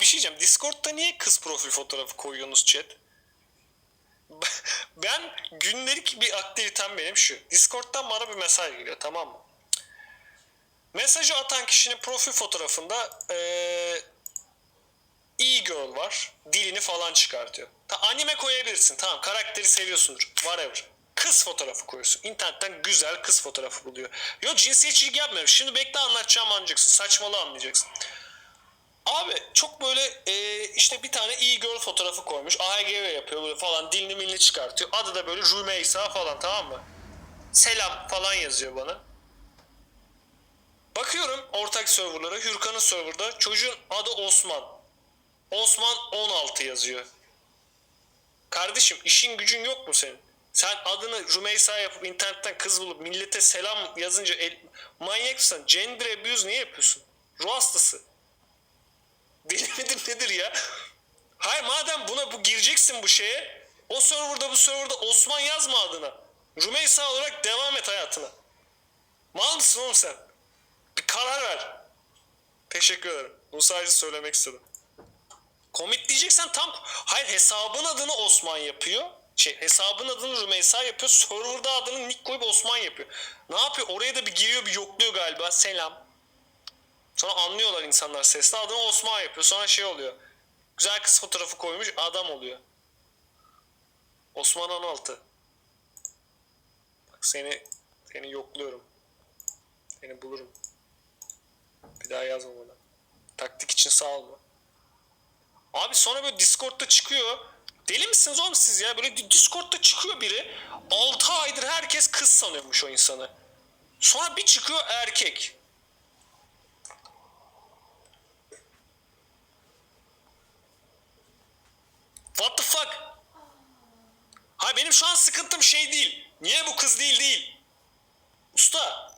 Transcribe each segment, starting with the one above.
Bir şey diyeceğim. Discord'da niye kız profil fotoğrafı koyuyorsunuz chat? Ben günlük bir aktivitem benim şu. Discord'dan bana bir mesaj geliyor tamam mı? Mesajı atan kişinin profil fotoğrafında eee iyi girl var. Dilini falan çıkartıyor. Ta anime koyabilirsin. Tamam karakteri seviyorsundur. Whatever. Kız fotoğrafı koyuyorsun. İnternetten güzel kız fotoğrafı buluyor. Yo cinsiyetçilik yapmıyorum. Şimdi bekle anlatacağım anlayacaksın. Saçmalığı anlayacaksın. Abi çok böyle e, işte bir tane iyi girl fotoğrafı koymuş. AHGV yapıyor böyle falan dilini milini çıkartıyor. Adı da böyle Rümeysa falan tamam mı? Selam falan yazıyor bana. Bakıyorum ortak serverlara Hürkan'ın serverda çocuğun adı Osman. Osman 16 yazıyor. Kardeşim işin gücün yok mu senin? Sen adını Rümeysa yapıp internetten kız bulup millete selam yazınca el, manyak mısın? Gender abuse niye yapıyorsun? Ruh hastası. Nedir ya? Hayır madem buna bu gireceksin bu şeye o serverda bu serverda Osman yazma adına. Rümeysa olarak devam et hayatına. Mal mısın oğlum sen? Bir karar ver. Teşekkür ederim. Bunu sadece söylemek istedim. Komit diyeceksen tam hayır hesabın adını Osman yapıyor. Şey, hesabın adını Rümeysa yapıyor. Serverda adını Nick koyup Osman yapıyor. Ne yapıyor? Oraya da bir giriyor bir yokluyor galiba. Selam. Sonra anlıyorlar insanlar sesli. Adını Osman yapıyor. Sonra şey oluyor. Güzel kız fotoğrafı koymuş adam oluyor. Osman 16. Bak seni seni yokluyorum. Seni bulurum. Bir daha yazma bana. Taktik için sağ olma. Abi sonra böyle Discord'da çıkıyor. Deli misiniz oğlum siz ya? Böyle Discord'da çıkıyor biri. 6 aydır herkes kız sanıyormuş o insanı. Sonra bir çıkıyor erkek. Şu an sıkıntım şey değil. Niye bu kız değil değil. Usta.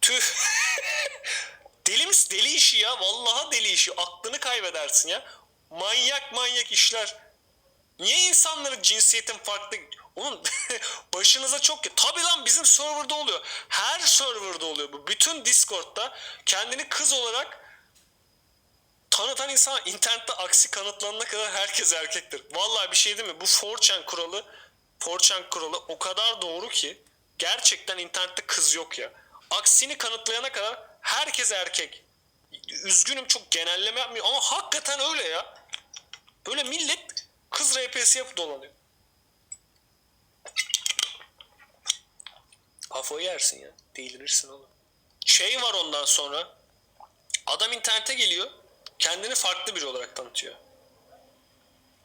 Tüh. deli misin? Deli işi ya. Vallahi deli işi. Aklını kaybedersin ya. Manyak manyak işler. Niye insanların cinsiyetin farklı... Oğlum başınıza çok... Tabi lan bizim serverda oluyor. Her serverda oluyor bu. Bütün Discord'da kendini kız olarak tanıtan insan internette aksi kanıtlanana kadar herkes erkektir. Vallahi bir şey değil mi? Bu 4chan kuralı 4chan kuralı o kadar doğru ki gerçekten internette kız yok ya. Aksini kanıtlayana kadar herkes erkek. Üzgünüm çok genelleme yapmıyorum ama hakikaten öyle ya. Böyle millet kız RP'si yapıp dolanıyor. Kafayı yersin ya. Delirirsin oğlum. Şey var ondan sonra. Adam internete geliyor. Kendini farklı biri olarak tanıtıyor.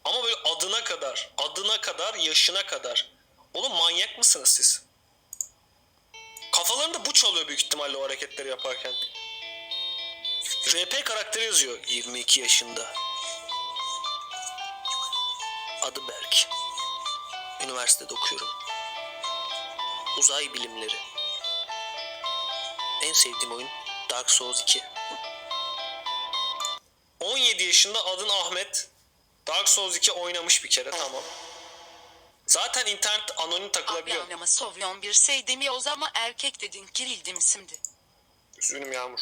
Ama böyle adına kadar, adına kadar, yaşına kadar. Oğlum manyak mısınız siz? Kafalarında bu çalıyor büyük ihtimalle o hareketleri yaparken. RP karakteri yazıyor. 22 yaşında. Adı Berk. Üniversitede okuyorum. Uzay bilimleri. En sevdiğim oyun Dark Souls 2. 17 yaşında adın Ahmet. Dark Souls 2 oynamış bir kere tamam. Zaten internet anonim takılabiliyor. Abi ama Sovyon bir şey demiyoruz ama erkek dedin kirildim şimdi. Üzgünüm Yağmur.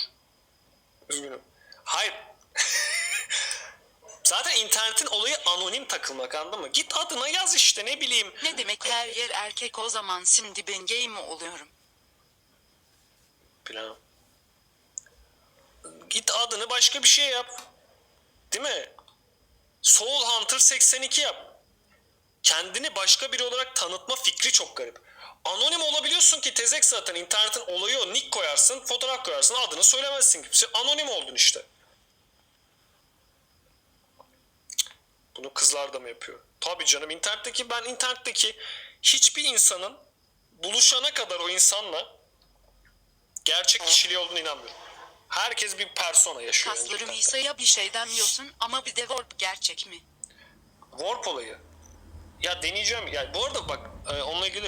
Üzgünüm. Hayır. Zaten internetin olayı anonim takılmak anladın mı? Git adına yaz işte ne bileyim. Ne demek her yer erkek o zaman şimdi ben gay mi oluyorum? Plan. Git adını başka bir şey yap. Değil mi? Soul Hunter 82 yap. Kendini başka biri olarak tanıtma fikri çok garip. Anonim olabiliyorsun ki tezek zaten internetin olayı o. Nick koyarsın, fotoğraf koyarsın, adını söylemezsin kimse. Anonim oldun işte. Bunu kızlar da mı yapıyor? Tabii canım internetteki ben internetteki hiçbir insanın buluşana kadar o insanla gerçek kişiliği olduğunu inanmıyorum. Herkes bir persona yaşıyor. Kaslarım. İsa'ya bir şey demiyorsun ama bir de warp gerçek mi? Warp olayı. Ya deneyeceğim. Yani bu arada bak e, onunla ilgili